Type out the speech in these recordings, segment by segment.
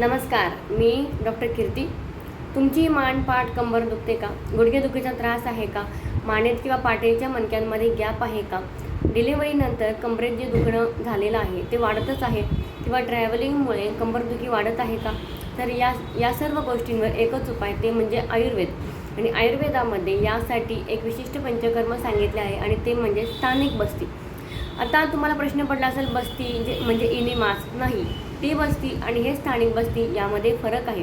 नमस्कार मी डॉक्टर कीर्ती. तुमची मान पाठ कंबर दुखते का? गुडघेदुखीचा त्रास आहे का? मानेत किंवा पाठीच्या मणक्यांमध्ये गॅप आहे का? डिलिव्हरीनंतर कंबरेत जे दुखणं झालेलं आहे ते वाढतच आहे किंवा ट्रॅव्हलिंगमुळे कंबरदुखी वाढत आहे का? तर या या सर्व गोष्टींवर एकच उपाय ते म्हणजे आयुर्वेद. आणि आयुर्वेदामध्ये यासाठी एक विशिष्ट पंचकर्म सांगितले आहे आणि ते म्हणजे स्थानिक बस्ती. आता तुम्हाला प्रश्न पडला असेल बस्ती जे म्हणजे इनिमास नाही. ती बस्ती आणि हे स्थानिक बस्ती यामध्ये फरक आहे.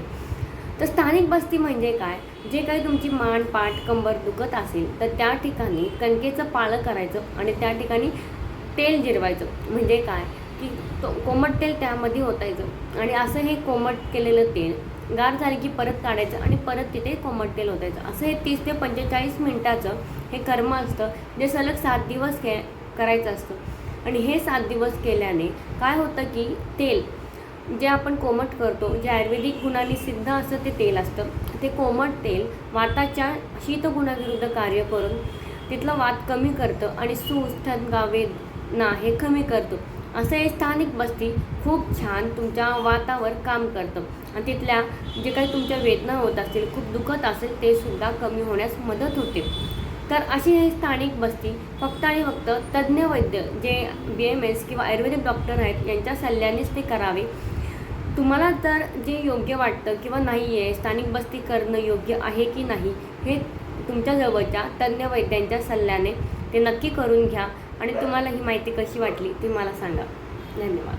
तर स्थानिक बस्ती म्हणजे काय? जे काही तुमची मान पाठ कंबर दुखत असेल तर त्या ठिकाणी कणकेचं पाळं करायचं आणि त्या ठिकाणी तेल जिरवायचं. म्हणजे काय? की तो कोमट तेल त्यामध्ये ओतायचं. आणि असं हे कोमट केलेलं तेल गार झाले की परत काढायचं आणि परत तिथे कोमट तेल ओतायचं. असं हे तीस ते पंचेचाळीस मिनटाचं हे कर्म असतं जे सलग सात दिवस के करायचं असतं. आणि हे सात दिवस केल्याने काय होतं की तेल जे आपण कोमट करतो जे आयुर्वेदिक गुणांनी सिद्ध असं ते तेल असतं. ते कोमट तेल वाताच्या शीतगुणाविरुद्ध कार्य करून तिथलं वात कमी करतं आणि सूज ठणका वेदना हे कमी करतं. असं हे स्थानिक बस्ती खूप छान तुमच्या वातावर काम करतं. आणि तिथल्या जे काही तुमच्या वेदना होत असतील खूप दुखत असेल ते सुद्धा कमी होण्यास मदत होते. तर अशी हे स्थानिक बस्ती फक्त आणि फक्त तज्ज्ञ वैद्य जे बी एम एस किंवा आयुर्वेदिक डॉक्टर आहेत यांच्या सल्ल्यानेच ते करावे. तुम्हाला तर जे योग्य वाटतं किंवा नाही आहे स्थानिक बस्ती करणं योग्य आहे की नाही हे तुमच्या जवळच्या तज्ज्ञ वैद्यांच्या सल्ल्याने ते नक्की करून घ्या आणि तुम्हाला ही माहिती कशी वाटली ती मला सांगा. धन्यवाद.